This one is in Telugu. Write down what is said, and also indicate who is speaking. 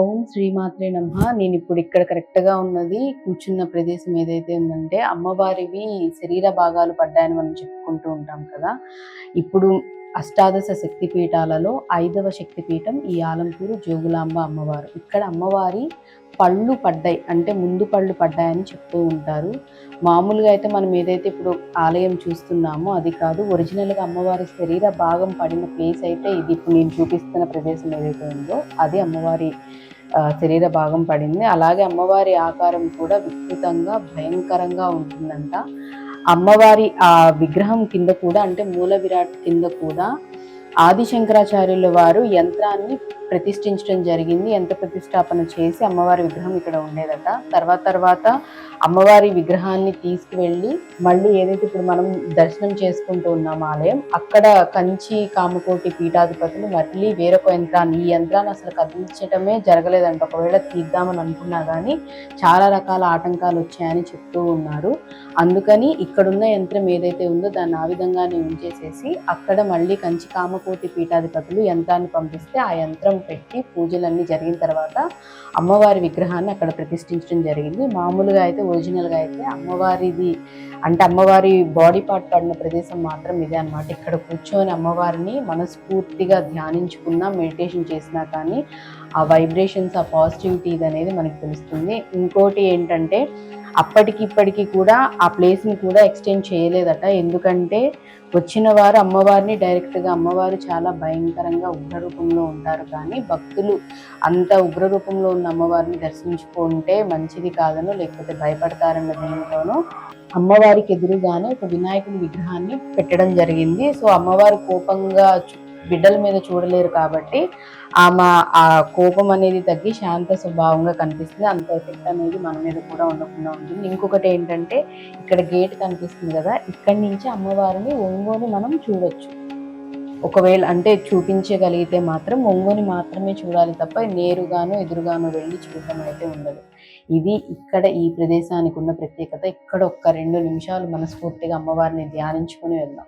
Speaker 1: ఓం శ్రీమాత్రే నమ. నేను ఇప్పుడు ఇక్కడ కరెక్ట్గా ఉన్నది కూర్చున్న ప్రదేశం ఏదైతే ఉందంటే అమ్మవారివి శరీర భాగాలు పడ్డాయని మనం చెప్పుకుంటూ ఉంటాం కదా. ఇప్పుడు అష్టాదశ శక్తిపీఠాలలో ఐదవ శక్తిపీఠం ఈ ఆలంపూరు జోగులాంబ అమ్మవారు. ఇక్కడ అమ్మవారి పళ్ళు పడ్డాయి. అంటే ముందు పళ్ళు పడ్డాయని చెప్తూ ఉంటారు. మామూలుగా అయితే మనం ఏదైతే ఇప్పుడు ఆలయం చూస్తున్నామో అది కాదు ఒరిజినల్గా అమ్మవారి శరీర భాగం పడిన ప్లేస్ అయితే ఇది. ఇప్పుడు నేను చూపిస్తున్న ప్రదేశం ఏదైతే ఉందో అది అమ్మవారి శరీర భాగం పడింది. అలాగే అమ్మవారి ఆకారం కూడా విస్తృతంగా భయంకరంగా ఉంటుందంట. అమ్మవారి ఆ విగ్రహం కింద కూడా అంటే మూల విరాట్ కింద కూడా ఆది శంకరాచార్యుల వారు యంత్రాన్ని ప్రతిష్ఠించడం జరిగింది. యంత్ర ప్రతిష్టాపన చేసి అమ్మవారి విగ్రహం ఇక్కడ ఉండేదట. తర్వాత తర్వాత అమ్మవారి విగ్రహాన్ని తీసుకువెళ్ళి మళ్ళీ ఏదైతే ఇప్పుడు మనం దర్శనం చేసుకుంటూ ఉన్నాం ఆలయం అక్కడ కంచి కామకోటి పీఠాధిపతులు మళ్ళీ వేరొక యంత్రాన్ని ఈ యంత్రాన్ని అసలు కదిలించడమే జరగలేదంట. ఒకవేళ తీద్దామని అనుకున్నా కానీ చాలా రకాల ఆటంకాలు వచ్చాయని చెప్తూ ఉన్నారు. అందుకని ఇక్కడున్న యంత్రం ఏదైతే ఉందో దాన్ని ఆ విధంగానే ఉంచేసేసి అక్కడ మళ్ళీ కంచి కామకోటి పీఠాధిపతులు యంత్రాన్ని పంపిస్తే ఆ యంత్రం పెట్టి పూజలన్నీ జరిగిన తర్వాత అమ్మవారి విగ్రహాన్ని అక్కడ ప్రతిష్ఠించడం జరిగింది. మామూలుగా అయితే ఒరిజినల్గా అయితే అమ్మవారిది అంటే అమ్మవారి బాడీ పార్ట్ పడిన ప్రదేశం మాత్రం ఇదే అన్నమాట. ఇక్కడ కూర్చొని అమ్మవారిని మనస్ఫూర్తిగా ధ్యానించుకున్నా మెడిటేషన్ చేసినా కానీ ఆ వైబ్రేషన్స్ ఆ పాజిటివిటీ ఇది అనేది మనకు తెలుస్తుంది. ఇంకోటి ఏంటంటే అప్పటికి ఇప్పటికి కూడా ఆ ప్లేస్ని కూడా ఎక్స్టెండ్ చేయలేదట. ఎందుకంటే వచ్చిన వారు అమ్మవారిని డైరెక్ట్గా అమ్మవారు చాలా భయంకరంగా ఉగ్ర రూపంలో ఉంటారు. కానీ భక్తులు అంత ఉగ్ర రూపంలో ఉన్న అమ్మవారిని దర్శించుకుంటే మంచిది కాదనో లేకపోతే భయపడతారన్న దీనితోనో అమ్మవారికి ఎదురుగానే ఒక వినాయకుడి విగ్రహాన్ని పెట్టడం జరిగింది. సో అమ్మవారు కోపంగా బిడ్డల మీద చూడలేరు కాబట్టి ఆమె ఆ కోపం అనేది తగ్గి శాంత స్వభావంగా కనిపిస్తుంది. అంత ఎఫెక్ట్ అనేది మన మీద కూడా ఉండకుండా ఉంటుంది. ఇంకొకటి ఏంటంటే ఇక్కడ గేట్ కనిపిస్తుంది కదా ఇక్కడి నుంచి అమ్మవారిని ఒంగోని మనం చూడొచ్చు. ఒకవేళ అంటే చూపించగలిగితే మాత్రం ఒంగోని మాత్రమే చూడాలి తప్ప నేరుగాను ఎదురుగాను వెళ్ళి చూడటం అయితే ఉండదు. ఇది ఇక్కడ ఈ ప్రదేశానికి ఉన్న ప్రత్యేకత. ఇక్కడ ఒక్క రెండు నిమిషాలు మనస్ఫూర్తిగా అమ్మవారిని ధ్యానించుకుని వెళ్దాం.